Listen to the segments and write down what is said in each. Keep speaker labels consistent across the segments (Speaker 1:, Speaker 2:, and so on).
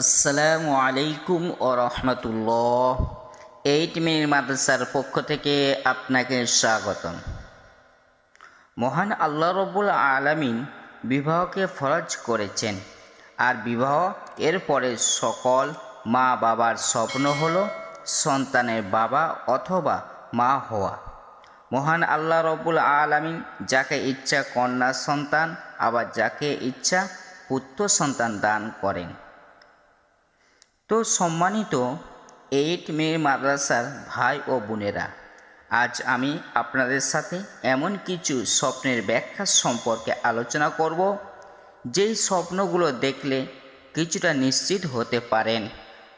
Speaker 1: আসসালামু আলাইকুম ও রহমতুল্লাহ। Eight minute মাদ্রাসার পক্ষ থেকে আপনাকে স্বাগতম। মহান আল্লাহ রব্বুল আলামিন বিবাহকে ফরজ করেছেন। আর বিবাহ এরপরে সকল মা বাবার স্বপ্ন হলো সন্তানের বাবা অথবা মা হওয়া। মহান আল্লাহ রব্বুল আলামিন যাকে ইচ্ছা কন্যা সন্তান, আবার যাকে ইচ্ছা পুত্র সন্তান দান করেন। তো সম্মানিত এইট মেয়ে মাদ্রাসার ভাই ও বোনেরা, আজ আমি আপনাদের সাথে এমন কিছু স্বপ্নের ব্যাখ্যা সম্পর্কে আলোচনা করব, যেই স্বপ্নগুলো দেখলে কিছুটা নিশ্চিত হতে পারেন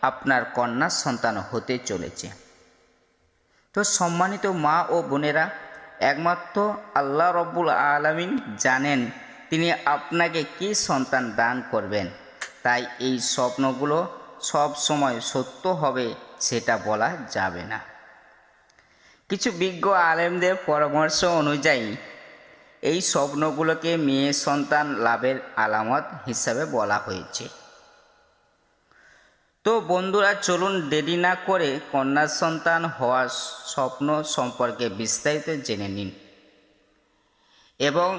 Speaker 1: আপনার কন্যা সন্তান হতে চলেছে। তো সম্মানিত মা ও বোনেরা, একমাত্র আল্লাহ রব্বুল আলমিন জানেন তিনি আপনাকে কি সন্তান দান করবেন। তাই এই স্বপ্নগুলো সব সময় সত্য হবে সেটা বলা যাবে না। কিছু বিজ্ঞ আলেমদের পরামর্শ অনুযায়ী, এই স্বপ্নগুলোকে মেয়ে সন্তান লাভের আলামত হিসাবে বলা হয়েছে। তো বন্ধুরা, চলুন দেরি না করে কন্যা সন্তান হওয়ার স্বপ্ন সম্পর্কে বিস্তারিত জেনে নিন। এবং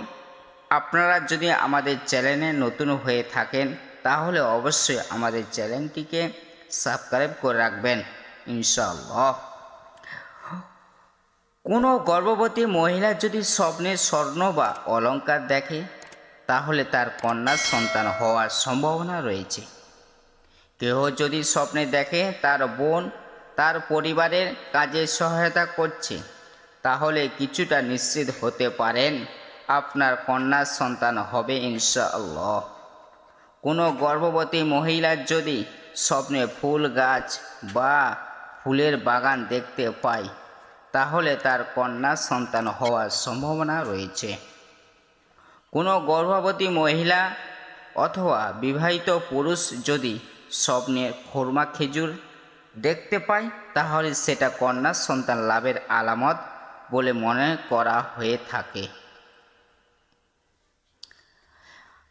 Speaker 1: আপনারা যদি আমাদের চ্যানেলে নতুন হয়ে থাকেন তাহলে অবশ্যই আমাদের চ্যানেলটিকে সাবস্ক্রাইব করে রাখবেন, ইনশাআল্লাহ। কোনো গর্ভবতী মহিলা যদি স্বপ্নে স্বর্ণ বা অলংকার দেখে, তাহলে তার কন্যার সন্তান হওয়ার সম্ভাবনা রয়েছে। কেহ যদি স্বপ্নে দেখে, তার বোন তার পরিবারের কাজে সহায়তা করছে, তাহলে কিছুটা নিশ্চিত হতে পারেন, আপনার কন্যার সন্তান হবে, ইনশাআল্লাহ। কোনো গর্ভবতী মহিলার যদি স্বপ্নে ফুল গাছ বা ফুলের বাগান দেখতে পায়, তাহলে তার কন্যা সন্তান হওয়ার সম্ভাবনা রয়েছে। কোনো গর্ভবতী মহিলা অথবা বিবাহিত পুরুষ যদি স্বপ্নে খোরমা খেজুর দেখতে পায়, তাহলে সেটা কন্যা সন্তান লাভের আলামত বলে মনে করা হয়ে থাকে।